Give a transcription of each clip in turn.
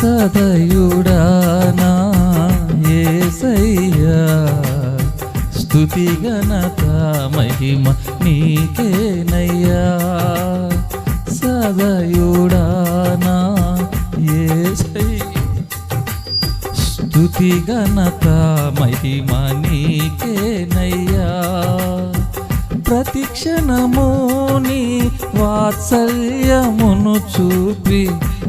సదయుడానా ఏసయ్యా. స్థుతి ఘనత మహిమ నీకేనయ్యా. సదయుడానా ఏసయ్యా. స్థుతి ఘనత మహిమ నీకేనయ్యా. ప్రతి క్షణము నీ వాత్సల్యమును చూపి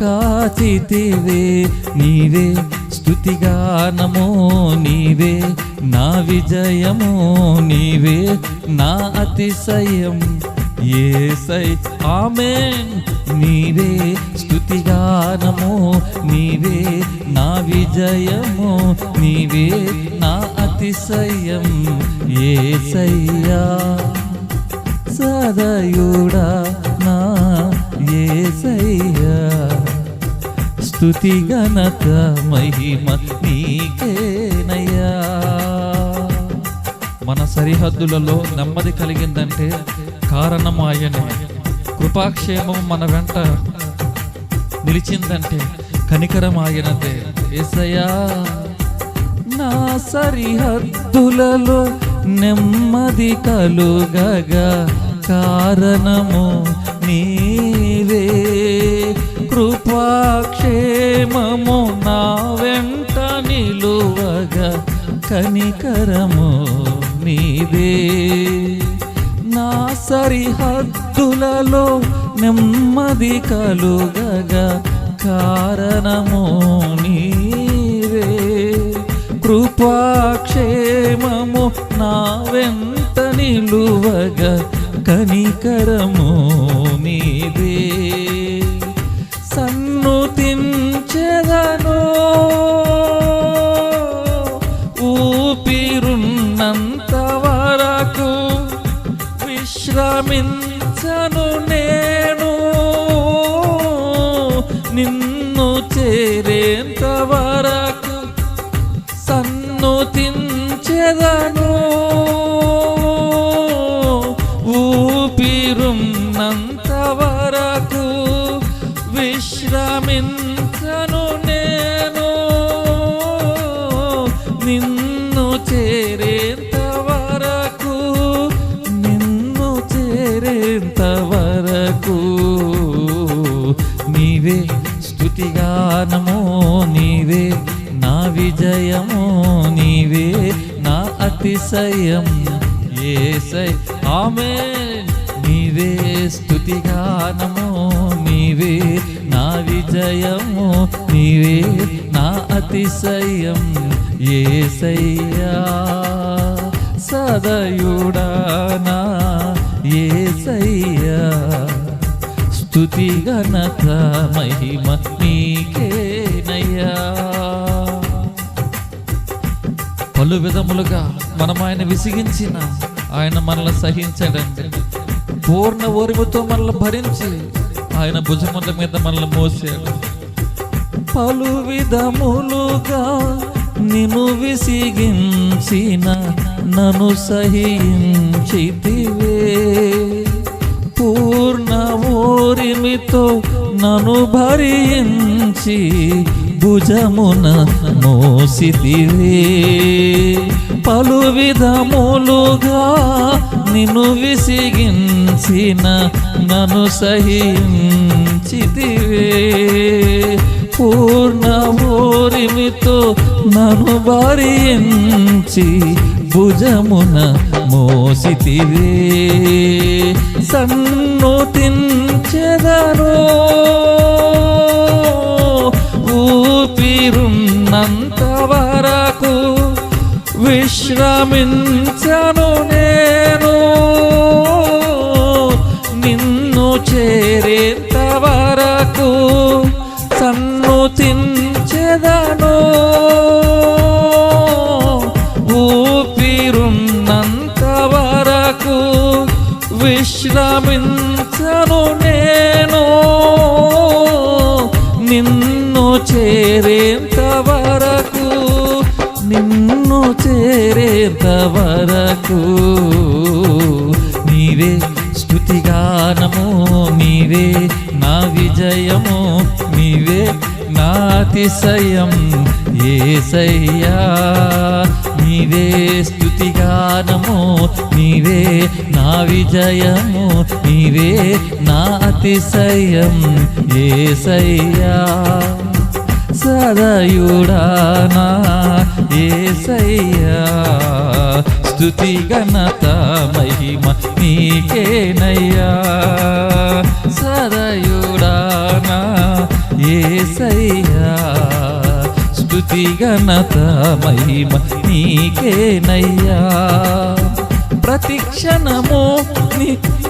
కాచితివే. నీవే స్తుతిగానమో నీవే నా విజయము నీవే నా అతిశయం. ఏసై ఆమెన్. నీవే స్తుతిగానము నీవే నా విజయము నీవే నా అతిశయం. ఏసయ్యా సదయుడా నా ఏసయ్యా. స్థుతి గణత మహిమ నీకేనయ్యా. మన సరిహద్దులలో నెమ్మది కలిగిందంటే కారణం ఆయనే కృపాక్షేమం మన వెంట నిలిచిందంటే కనికరం ఆయనదే ఏసయ్యా నా సరిహద్దులలో నెమ్మది కలుగగా కారణము కనికరము నీదే నా సరిహద్దులలో నెమ్మది కలుగగా కారణము నీవే. కృపాక్షేమము నా వెంత నిలువగా కనికరము నీదే సన్నుతించెదను ఊపిరున్నంత విశ్రమించను నేను. నిన్ను చేరేంతవరా స్తుతిగానము నీవే నా విజయము నీవే నా అతిశయం ఏసై. ఆమె నీవే స్తుతిగానము నీవే నా విజయము నీవే నా అతిశయం ఏసయ్యా. సదయుడానా ఏసయ్యా. స్తుతి గణత మహిమ నీకేనయ్యా. పలు విధములుగా మనం ఆయన విసిగించిన ఆయన మనల్ని సహించడండి. పూర్ణ ఓరిముతో మనల్ని భరించి ఆయన భుజముల మీద మనల్ని మోసాడు పలు విధములుగా నిన్ను విసిగించిన నన్ను సహించితివే. ఓరిమితో నను భరించి భుజమున మోసిదివే పలు విధములుగా నిన్ను విసిగించిన నను సహించితివే. పూర్ణ ఓరిమితో నను భరించి భుజమున మోసితివే. సన్ను తించెదరో ఊపిరున్నంత వరకు విశ్రమించ చేరేంత వరకు నీవే స్థుతిగానము నీవే నా విజయము నీవే నాతిశయం ఏసయ్యా నీవే స్థుతిగానము నీవే నా విజయము నీవే నా అతిశయం. ఏసయ్యా. సదయుడానా ఏసయ్యా. స్థుతి ఘనత మహిమ నీకేనయ్యా. సదయుడానా ఏసయ్యా. స్థుతి ఘనత మహిమ నీకేనయ్యా. ప్రతిక్షణము నీ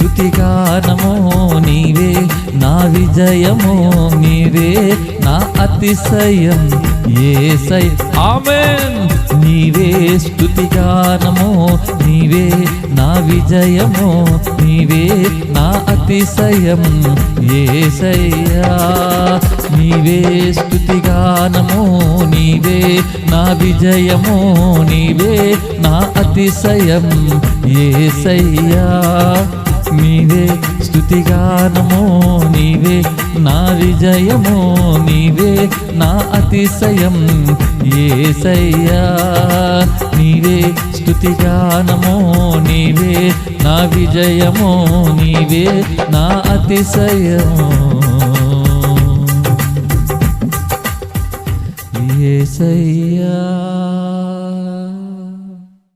స్తుతిగానము నీవే నా విజయము నీవే నా అతిశయం ఏసై. ఆమెన్. నీవే స్తుతిగానము నీవే నా విజయము నీవే నా అతిశయం ఏసయ్యా. నీవే స్తుతిగానము నీవే నా విజయము నీవే నా అతిశయం ఏసయ్యా. నీవే స్థుతిగానము నీవే నా విజయము నీవే నా అతిశయం ఏసయ్యా. నీవే స్థుతిగానము నీవే నా విజయము నీవే నా అతిశయము ఏసయ్యా.